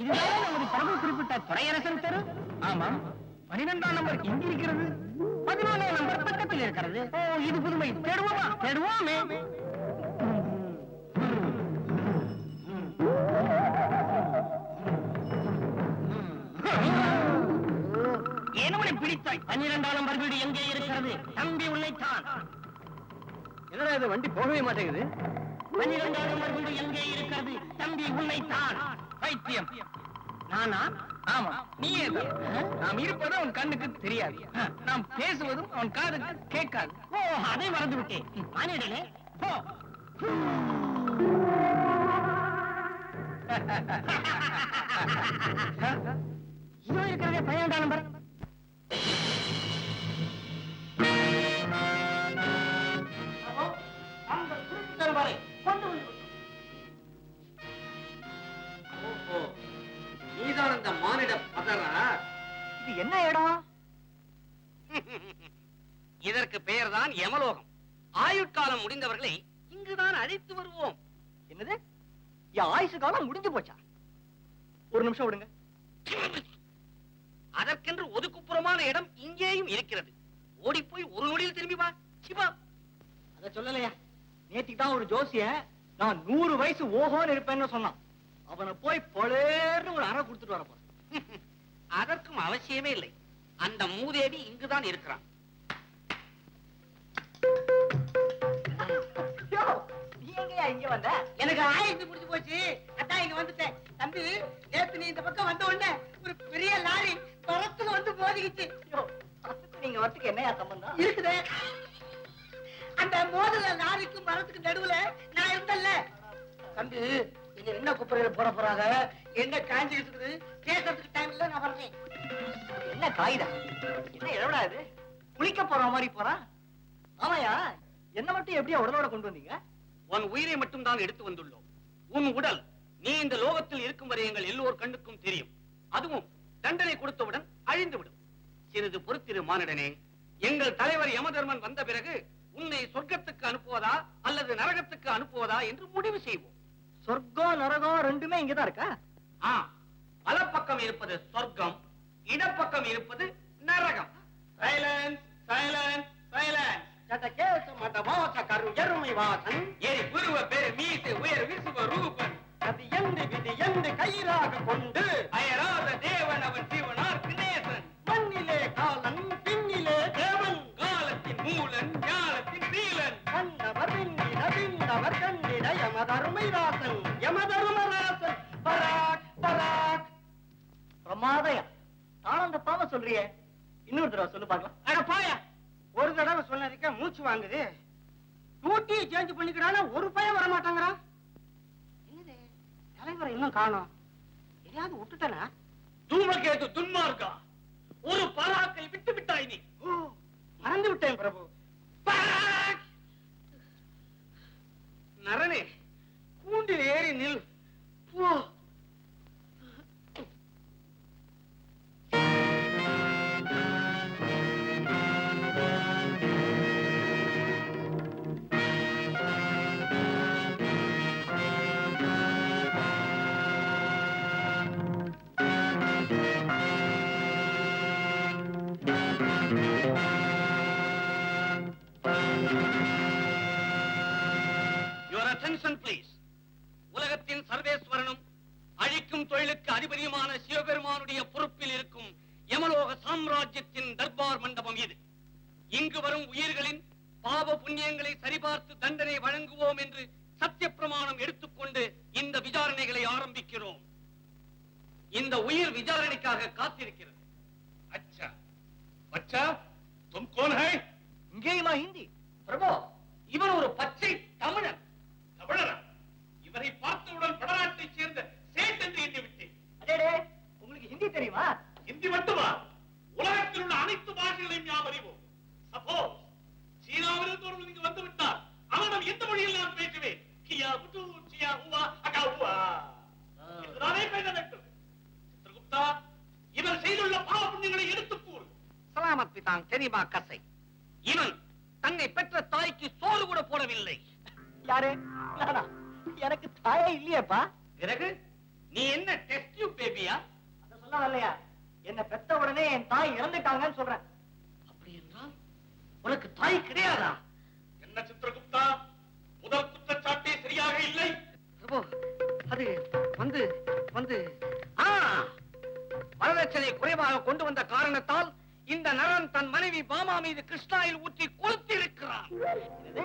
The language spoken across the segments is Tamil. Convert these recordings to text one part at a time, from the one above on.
இதுதான் நமது பிரபு குறிப்பிட்ட துறையரசன் தெரு? ஆமாம் பனிரெண்டாம் நம்பர் இங்க இருக்கிறது? பதினாலாம் நம்பர் பக்கத்தில் இருக்கிறது. ஓ இது புதுமை. தேடுவோமா? தேடுவோமே. ஏனவனை பிடித்தாய்? பன்னிரெண்டாம் நம்பர் வீடு எங்கே இருக்கிறது? தம்பி உன்னைத்தான். என்னடா இது? வண்டி போகவே மாட்டேங்குது. பன்னிரெண்டாம் நம்பர் வீடு எங்கே இருக்கிறது? தம்பி உன்னைத்தான். பைத்தியம். நானா? ஆமா. நீயே நாம் இருப்பது அவன் கண்ணுக்கு தெரியாது. நாம் பேசுவதும் அவன் காதுக்கு கேட்காது. ஓ அதை மறந்து விட்டேன் மானிடலே போ. இதோ இருக்கிறதே பன்னிரெண்டாம் நம்பர். ஆயுட்காலம் முடிந்தவர்களை இங்குதான் அழைத்து வருவோம். என்னது? என் ஆயுசு காலம் முடிஞ்சு போச்சா? ஒரு நிமிஷம் விடுங்க. அதற்கென்று ஒதுக்குப்புறமான இடம் இங்கேயும் இருக்கிறது. ஓடி போய் ஒரு நொடியில் திரும்பி வா. சிவா. அத சொல்லலையா? நேற்றுக்கு தான் ஒரு ஜோசிய நான் நூறு வயசு ஓஹோன்னு இருப்பேன்னு சொன்னான். அவனை போய் பொழேர்னு ஒரு அறை கொடுத்துட்டு வர போறேன். அதற்கும் அவசியமே இல்லை. அந்த மூதேவி இங்குதான் இருக்கிறான். வந்த? எனக்கு ஆயிரத்தி முடிஞ்சு போச்சு. அதான் இங்க வந்துட்டேன். தம்பி நேத்து நீ இந்த பக்கம் வந்த உடனே ஒரு பெரிய லாரி பரத்துல வந்து மோதிக்கிச்சு. நீங்க வரத்துக்கு என்னையா சம்பந்தம்? இருக்குது. அந்த மோதல லாரிக்கு மரத்துக்கு நடுவுல நான் இருந்தல்ல தம்பி இங்க என்ன குப்பரையில போட போறாங்க? என்ன காஞ்சிக்கிட்டு இருக்குது? கேட்கறதுக்கு டைம் இல்ல நான் வர்றேன். என்ன காய்தா? என்ன எவ்வளோ இது? குளிக்க போற மாதிரி போறான் ஆமாயா என்ன மட்டும் எப்படியா உடலோட கொண்டு வந்தீங்க? உன் உயிரை மட்டும் தான் எடுத்து வந்துள்ளோம். உன் உடல் நீ இந்த லோகத்தில் இருக்கும் வரை எங்கள் எல்லோர் கண்ணுக்கும் தெரியும். அதுவும் தண்டனை கொடுத்தவுடன் அழிந்துவிடும். சிறிது பொறுத்திரு மானிடனே. எங்கள் தலைவர் யமதர்மன் வந்த பிறகு உன்னை சொர்க்கத்துக்கு அனுப்புவதா அல்லது நரகத்துக்கு அனுப்புவதா என்று முடிவு செய்வோம். சொர்க்கம் நரகம் ரெண்டுமே இங்கதான் இருக்கா? ஆ வலப்பக்கம் இருப்பது சொர்க்கம் இடப்பக்கம் இருப்பது நரகம். சைலன்ஸ் சைலன்ஸ் சைலன்ஸ் சதகேச மதவாச கரு எருமை வாசன் ஏறி புருவ பேரு மீசு உயர் விசுவ ரூபன். அது எந்து விதி எந்து கயிறாக கொண்டு அயராத தேவன் அவன் சிவனார் கிணேசன் மண்ணிலே காலன் பின்னிலே தேவன். காலத்தின் மூலன் ஞானத்தின் நீலன் கண்டவர் விண்ணிட விண்டவர் கண்டிட யமதருமை ராசன் யமதருமராசன் பராக் பராக். பிரமாதயா. தாளம் தப்பாம சொல்றியே. இன்னொரு தடவை சொல்லு பார்க்கலாம் அட போயா ஒரு தடவை சொன்னதுக்கே மூச்சு வாங்குது. டூட்டியை சேஞ்ச் பண்ணிக்கிறானா? ஒரு பையன் வர மாட்டாங்கிறான் என்னது? தலைவரை இன்னும் காணோம். எதையாவது விட்டுட்டனா? தூமகேது துன்மார்க்கா. ஒரு பராக்கை விட்டு விட்டாய் நீ. மறந்து விட்டேன் பிரபு! நரனே கூண்டில் ஏறி நில். போ. அட்டென்ஷன் பிளீஸ் உலகத்தின் சர்வேஸ்வரனும் அழிக்கும் தொழிலுக்கு அதிபதியுமான சிவபெருமானுடைய பொறுப்பில் இருக்கும் யமலோக சாம்ராஜ்யத்தின் தர்பார் மண்டபம் இது. இங்கு வரும் உயிர்களின் பாவ புண்ணியங்களை சரிபார்த்து தண்டனை வழங்குவோம் என்று சத்திய பிரமாணம் எடுத்துக்கொண்டு இந்த விசாரணைகளை ஆரம்பிக்கிறோம். இந்த உயிர் விசாரணைக்காக காத்திருக்கிறது. அச்சா. பச்சா தும் கோன் ஹை? இங்கே ஹிந்தி? பிரபு இவர் ஒரு பச்சை தமிழன். ஹிந்தி மட்டுமா? உலகத்தில் உள்ள அனைத்து பாஷைகளையும் நாம் அறிவோம். சப்போஸ் சீனாவிலிருந்து ஒருவன் இங்கு வந்து விட்டார் அவனிடம் எந்த மொழியில் நான் பேசுவேன்? கியா புட்டு சியா ஹுவா அகா ஹுவா என்றுதானே பேச வேண்டும் சித்திரகுப்தா இவர் செய்துள்ள பாவ புண்ணியங்களை எடுத்துக் கூறு. சலாமத் பிதாங் தெரியுமா கசை. இவன் தன்னை பெற்ற தாய்க்கு சோறு கூட போடவில்லை. யாரு? நானா? எனக்கு தாயே இல்லையேப்பா. பிறகு நீ என்ன டெஸ்ட் டியூப் பேபியா அத சொல்ல வரலையா என்ன பெத்த உடனே என் தாய் இறந்துட்டாங்கன்னு சொல்றேன். அப்படி என்றால் உனக்கு தாய் கிடையாதா? என்ன சித்திரகுப்தா? முதல் குற்றச்சாட்டே சரியாக இல்லை. பிரபு அது வந்து வந்து. வரதட்சணை குறைவாக கொண்டு வந்த காரணத்தால் இந்த நரன் தன் மனைவி பாமா மீது கிருஷ்ணாயில் ஊற்றி கொளுத்தி இருக்கிறான் என்னது?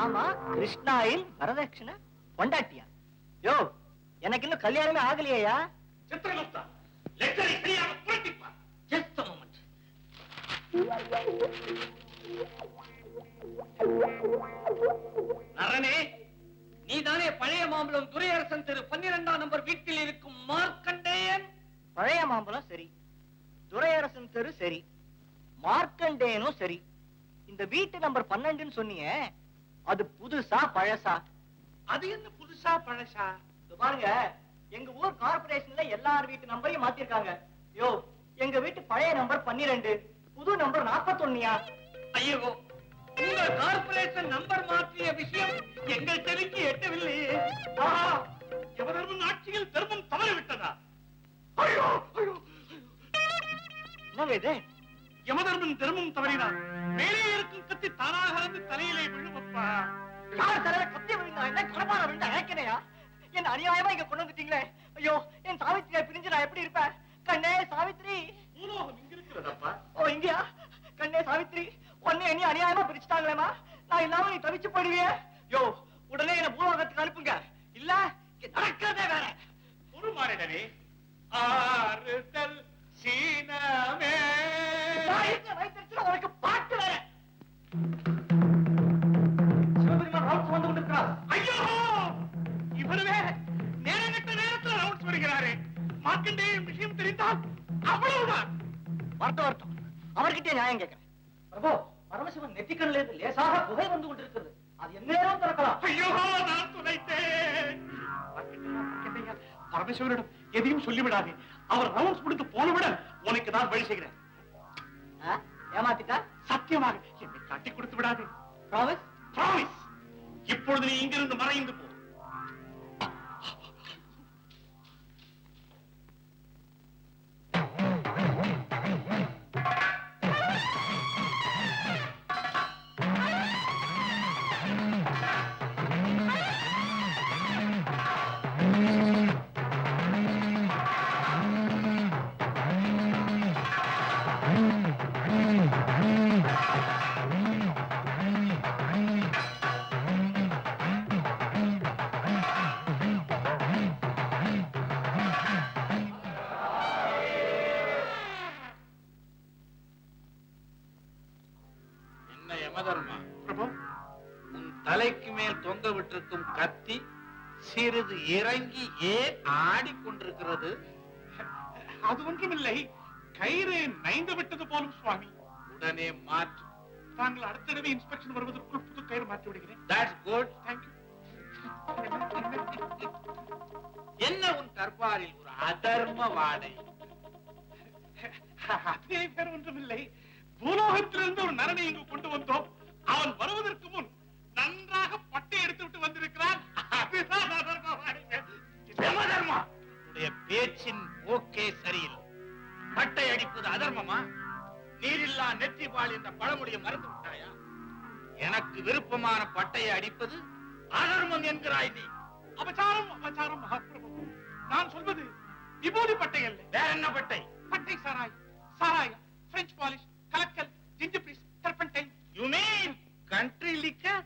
ஆமா கிருஷ்ணாயில் வரதட்சணை? கொண்டாட்டியா யோ எனக்கு இன்னும் கல்யாணமே ஆகலையா சித்திரகுப்தா லெட்டரை சரியாக புரட்டிப்பார். ஜஸ்ட் மொமெண்ட் நரனே நீதானே பழைய மாம்பழம் துரையரசன் தெரு பன்னிரெண்டாம் நம்பர் வீட்டில் இருக்கும் மார்க்கண்டேயன் பழைய மாம்பழம் சரி. துரையரசன் தெரு சரி. மார்க்கண்டேனும் சரி. இந்த வீட்டு நம்பர் பன்னெண்டுன்னு சொன்னீங்க அது புதுசா பழசா? அது என்ன புதுசா பழசா? பாருங்க எங்க ஊர் கார்பரேஷன்ல எல்லார் வீட்டு நம்பரையும் மாத்திருக்காங்க. யோ எங்க வீட்டு பழைய நம்பர் பன்னிரெண்டு புது நம்பர் நாற்பத்தொன்னியா ஐயோ உங்க கார்பரேஷன் நம்பர் மாற்றிய விஷயம் எங்கள் செவிக்கு எட்டவில்லையே யமதர்மன் ஆட்சியில் தர்மம் தவறிவிட்டதா? ஐயோ ஐயோ என்னங்க இது? யமதர்மன் தர்மம் தவறினார் மேலே இருக்கும் கத்தி தானாக வந்து தலையிலே விழுமப்பா யார் தலையில கத்தி விழுந்தா என்ன கடப்பார விழுந்தா ஏக்கனையா என்ன அநியாயமா இங்க கொண்டு வந்துட்டீங்களே? ஐயோ என் சாவித்திரியை பிரிஞ்சு நான் எப்படி இருப்பேன்? கண்ணே சாவித்ரி பூலோகம் இங்க இருக்கிறதப்பா? ஓ இங்கயா? கண்ணே சாவித்ரி உன்னை என்ன அநியாயமா பிரிச்சுட்டாங்களேமா நான் இல்லாம நீ தவிச்சு போயிடுவியே. யோ உடனே என்ன பூலோகத்துக்கு அனுப்புங்க. இல்ல இங்க நடக்கிறதே வேற. உருமாறிடவே ஆறுதல் சீனமே. உனக்கு பாட்டு வேற. சிவபெருமான் வந்து கொண்டிருக்கிறார். இவருவே நேரங்கட்ட நேரத்தில் ரவுண்ட்ஸ் வருகிறாரே. மார்க்கண்டேயன் விஷயம் தெரிந்தால் அவ்வளவுதான். வரட்டும் வரட்டும் அவர்கிட்ட நியாயம் கேட்கிறேன். பிரபு பரமசிவன் நெற்றிக்கண்ணில் இருந்து லேசாக புகை வந்து கொண்டிருக்கிறது. அது எந்நேரம் திறக்கலாம். ஐயோ நான் துளைத்தேன் பரமேஸ்வரனிடம் எதையும் சொல்லிவிடாதே. அவர் ரவுண்ட்ஸ் முடித்து போனவுடன் உனக்கு நான் வழி செய்கிறேன்? ஏமாத்திட்டா? சத்தியமாக என்னை காட்டி கொடுத்து விடாதே. ப்ராமிஸ் பிராமிஸ் இப்பொழுது நீ இங்கிருந்து மறைந்து போ. விட்டிருக்கும் கத்தி சிறிது இறங்கி ஏன் ஆடிக்கொண்டிருக்கிறது அது ஒன்றுமில்லை. கயிறு நைந்து விட்டது போலும் சுவாமி. உடனே மாற்று. தாங்கள் அடுத்த தடவை இன்ஸ்பெக்ஷன் வருவதற்குள் புது கயிறு மாற்றி விடுகிறேன். தட்ஸ் குட் தேங்க்யூ என்ன உன் தர்பாரில் ஒரு அதர்ம வாடை? அதே பேர் ஒன்றுமில்லை. பூலோகத்திலிருந்து ஒரு நரனை இங்கு கொண்டு வந்தோம். நீரில்லா நெற்றிபால் என்ற பழமொழியை மறந்து விட்டாயா? எனக்கு விருப்பமான பட்டையை அடிப்பது அதர்மம் என்கிறாய் நீ. அபச்சாரம் அபச்சாரம் மகாபிரபு. நான் சொல்வது விபூதி பட்டை அல்ல. வேற என்ன பட்டை? பட்டை சாராய் சாராய் பிரெஞ்சு பாலிஷ் கலக்கல் ஜிஞ்சு piece turpentine you mean country liquor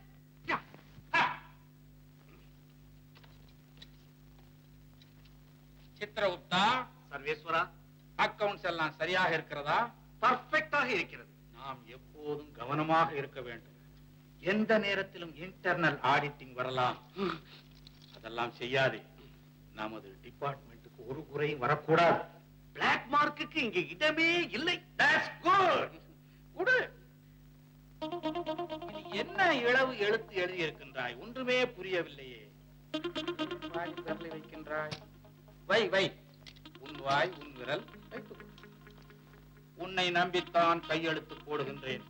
Chitragupta Sarveshwara. Accounts எல்லாம் சரியாக இருக்கிறதா? பர்ஃபெக்டாக இருக்கிறது. நாம் எப்போதும் கவனமாக இருக்க வேண்டும். எந்த நேரத்திலும் இன்டர்னல் ஆடிட்டிங் வரலாம். அதெல்லாம் செய்யாதே. நமது டிபார்ட்மெண்ட்டுக்கு ஒரு குறையும் வரக்கூடாது. பிளாக் மார்க்குக்கு இங்க இடமே இல்லை. என்ன இளவு எழுத்து எழுதியிருக்கின்றாய்? ஒன்றுமே புரியவில்லையே. வைக்கின்றாய். வை வை. உன் வாய் உன் விரல். உன்னை நம்பித்தான் கையெழுத்து போடுகின்றேன்.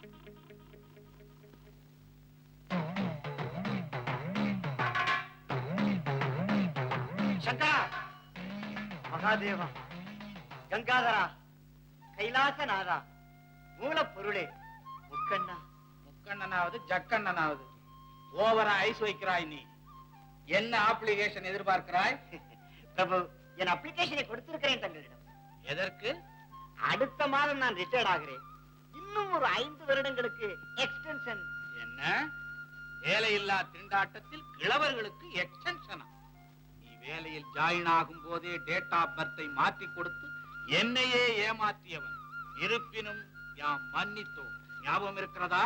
சங்கரா! மகாதேவா கங்காதரா! கைலாசநாதா! மூலப்பொருளே! முக்கண்ணா! முக்கண்ணனாவது ஜக்கண்ணனாவது! ஓவரா ஐஸ் வைக்கிறாய் நீ! என்ன அப்ளிகேஷன் எதிர்பார்க்கிறாய்? பிரபு என் அப்ளிகேஷனை கொடுத்திருக்கிறேன் தங்களிடம். எதற்கு? அடுத்த மாதம் நான் ரிட்டையர்ட் ஆகிறேன். இன்னும் ஒரு ஐந்து வருடங்களுக்கு எக்ஸ்டென்ஷன் என்ன? வேலையில்லா திண்டாட்டத்தில் கிழவர்களுக்கு எக்ஸ்டென்ஷனா நீ வேலையில் ஜாயின் ஆகும் போதே டேட் ஆஃப் பர்த்தை மாற்றி கொடுத்து என்னையே ஏமாற்றியவன். இருப்பினும் யாம் மன்னித்தோம். ஞாபகம் இருக்கிறதா?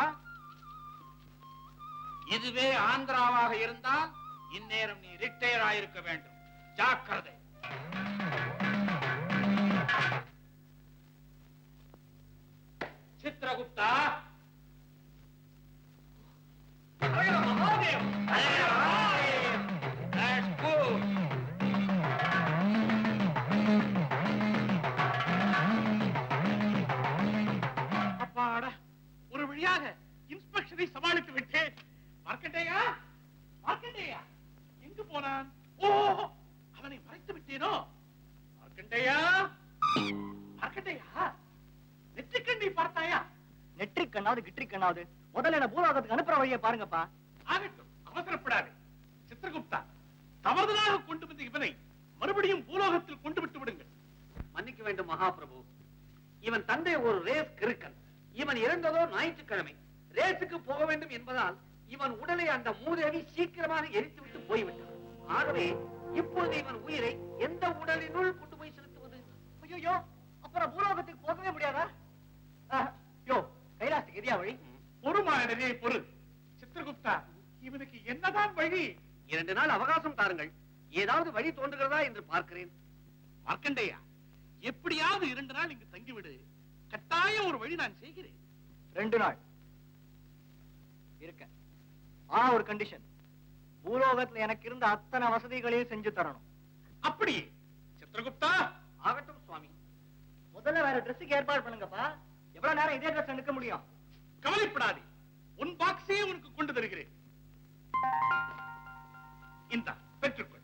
இதுவே ஆந்திராவாக இருந்தால் இந்நேரம் நீ ரிட்டையர் ஆயிருக்க வேண்டும். ஜாக்கிரதை. చిత్రగుప్త. మహాదేవ్. கண்ணாவது கிட்ரிக் கண்ணாவது. முதல்ல என்ன பூலோகத்துக்கு அனுப்புற வழியை பாருங்கப்பா. ஆகட்டும் அவசரப்படாதே. சித்திரகுப்தா தவறுதலாக கொண்டு வந்த இவனை மறுபடியும் பூலோகத்தில் கொண்டு விட்டு விடுங்கள். மன்னிக்க வேண்டும் மகாபிரபு. இவன் தந்தை ஒரு ரேஸ் கிறுக்கன். இவன் இறந்ததோ ஞாயிற்றுக்கிழமை. ரேஸுக்கு போக வேண்டும் என்பதால் இவன் உடலை அந்த மூதேவி சீக்கிரமாக எரித்துவிட்டு போய்விட்டான். ஆகவே இப்பொழுது இவன் உயிரை எந்த உடலினுள் கொண்டு போய் செலுத்துவது? ஐயோ அப்புறம் பூலோகத்துக்கு போகவே முடியாதா? கைலாசத்துக்கு எதியா வழி? பொறுமானே பொறு. சித்திரகுப்தா இவனுக்கு என்னதான் வழி? இரண்டு நாள் அவகாசம் தாருங்கள். ஏதாவது வழி தோன்றுகிறதா என்று பார்க்கிறேன். மார்க்கண்டேயா எப்படியாவது இரண்டு நாள் இங்கு தங்கிவிடு. கட்டாயம் ஒரு வழி நான் செய்கிறேன். ரெண்டு நாள். இருக்க. ஆ ஒரு கண்டிஷன் பூலோகத்துல எனக்கு இருந்த அத்தனை வசதிகளையும் செஞ்சு தரணும். அப்படியே. சித்திரகுப்தா. ஆகட்டும் சுவாமி. முதல்ல வேற ட்ரெஸ்ஸுக்கு ஏற்பாடு பண்ணுங்கப்பா. எவ்வளவு நேரம் இதே ட்ரெஸ் நிற்க முடியும்? கவலைப்படாதே. உன் பாக்ஸே உனக்கு கொண்டு தருகிறேன். இந்த பெற்றுக்கொள்.